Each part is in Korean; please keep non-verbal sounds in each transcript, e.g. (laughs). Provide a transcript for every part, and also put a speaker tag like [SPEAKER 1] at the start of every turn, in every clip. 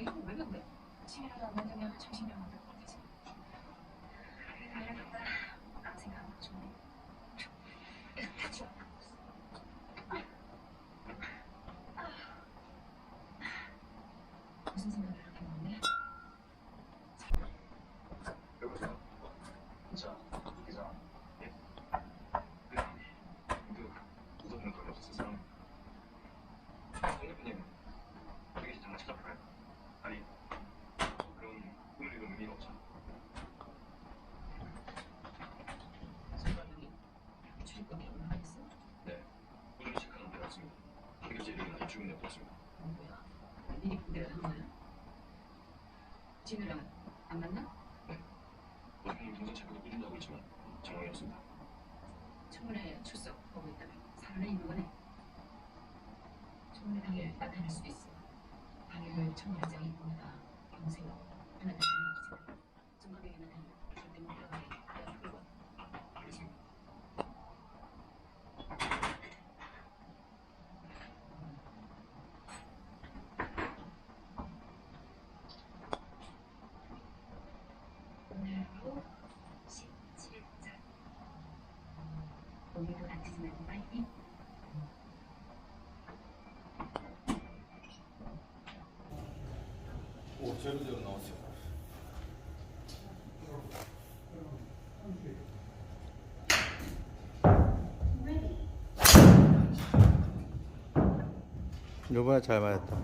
[SPEAKER 1] 이거 왜? 치매라도 안 된다면 정신병원 될것 같아서 알겠다 아무 생각 안 좀. 다쳐. 무슨 생각을 이렇게 먹네?
[SPEAKER 2] 여보세요. 자, 기자. 예. 네. 모두 무덤은 돈이 없어서 사람. 송 대표님, 여기 잠깐 찾아볼까요? 아니, 그런 꿈을 이룬 의미가 없잖아.
[SPEAKER 1] 선관능이 출입국에 올라가 있어?
[SPEAKER 2] 네. 오늘 체크하는 데 왔습니다. 판결제 이름은 아직 주문에 없었습 니다.
[SPEAKER 1] 뭐야? 미리 내가 한 거야? 진우랑 안 만나?
[SPEAKER 2] 원장님 동선 체크도 꾸준히 하고 있지만 정황이 없습니다.
[SPEAKER 1] 청문회 출석 보고 있다면 사안을 있는 거네. 청문회 당일 나타날 수도 있어. 당일 청문회장이 보니까 평생 하나 얘기잖아. 정각에게 나타나면 절대 못들어가게 내가 풀고
[SPEAKER 2] 알겠습니다.
[SPEAKER 1] 오늘로 17자. 오늘도 다치지 말고 파이팅.
[SPEAKER 3] 오, 제로 제로 나왔어요.
[SPEAKER 4] 요번에 잘 맞았다.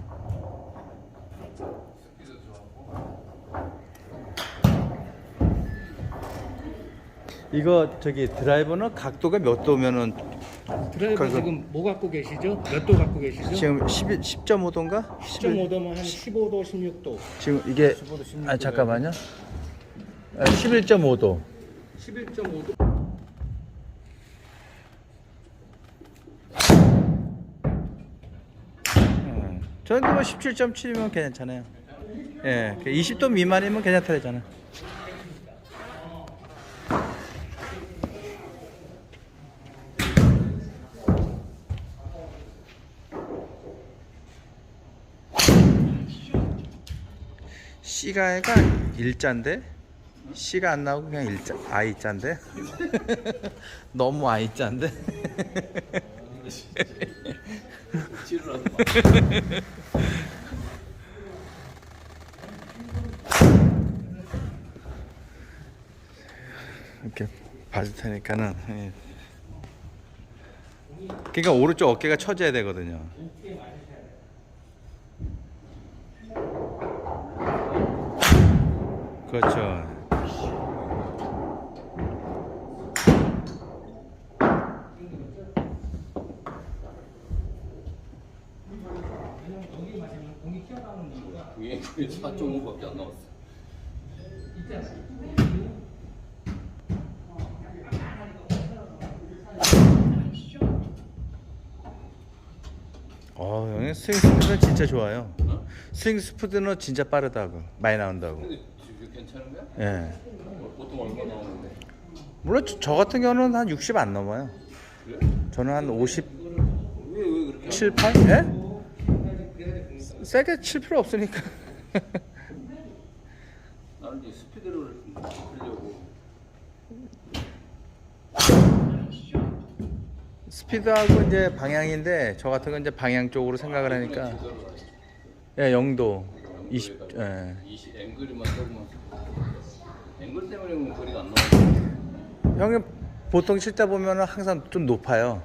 [SPEAKER 3] 스피드 좋아하고.
[SPEAKER 4] 이거 저기 드라이버는 각도가 몇 도면은
[SPEAKER 5] 드라이버
[SPEAKER 4] 그래서-
[SPEAKER 5] 지금 뭐 갖고 계시죠? 몇 도 갖고 계시죠?
[SPEAKER 4] 지금 11, 10.5도인가?
[SPEAKER 5] 10.5도면 한 15도, 16도.
[SPEAKER 4] 지금 이게
[SPEAKER 5] 15도, 16도.
[SPEAKER 4] 아 잠깐만요. 아, 11.5도.
[SPEAKER 5] 11.5도.
[SPEAKER 4] 음. 저는 뭐 17.7이면 괜찮아요. 예, 20도 미만이면 괜찮다잖아. C가가 일자인데 C가 안 나오고 그냥 일자 I자인데 (laughs) 너무 I자인데. (laughs) 이렇게 봐줄 테니까는 예. 그러니까 오른쪽 어깨가 쳐져야 되거든요 그렇죠
[SPEAKER 3] 위에 그게 4.5밖에 안 나왔어.
[SPEAKER 4] 어 형님 스윙 스피드는 진짜 좋아요
[SPEAKER 3] 어?
[SPEAKER 4] 스윙 스피드는 진짜 빠르다고 많이 나온다고
[SPEAKER 3] 괜찮은 거야?
[SPEAKER 4] 예
[SPEAKER 3] 어, 보통 얼마 나오는데?
[SPEAKER 4] 물론 저, 저 같은 경우는 한 60 안 넘어요
[SPEAKER 3] 그래?
[SPEAKER 4] 저는 한 57,
[SPEAKER 3] 왜, 왜 그렇게? 안
[SPEAKER 4] 8? 예? 세게 칠 필요 없으니까 (laughs)
[SPEAKER 3] 나는 이제 스피드를 풀려고.
[SPEAKER 4] 스피드하고 이제 방향인데 저 같은 건 이제 방향 쪽으로 생각을 하니까 예, 영도 20 예.
[SPEAKER 3] 20 앵글만 조금만. 앵글 때문에 보면 거리가 안 나와.
[SPEAKER 4] 형님 보통 칠 때 보면은 항상 좀 높아요.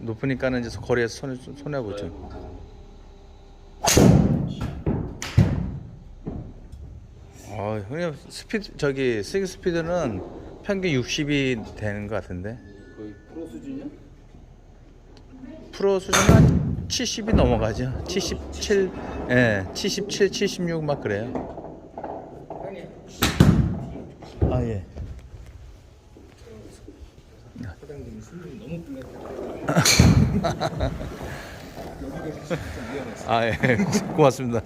[SPEAKER 4] 높으니까는 이제 거리에서 손해 손해 보죠. 어, 형님 스피드 저기 스윙 스피드는 평균 60이 되는 것 같은데
[SPEAKER 3] 거의 프로 수준이야?
[SPEAKER 4] 프로 수준은 한 70이 넘어가죠. 77, 예, 77, 76 막 그래요. 아 예. 아 예. 고맙습니다.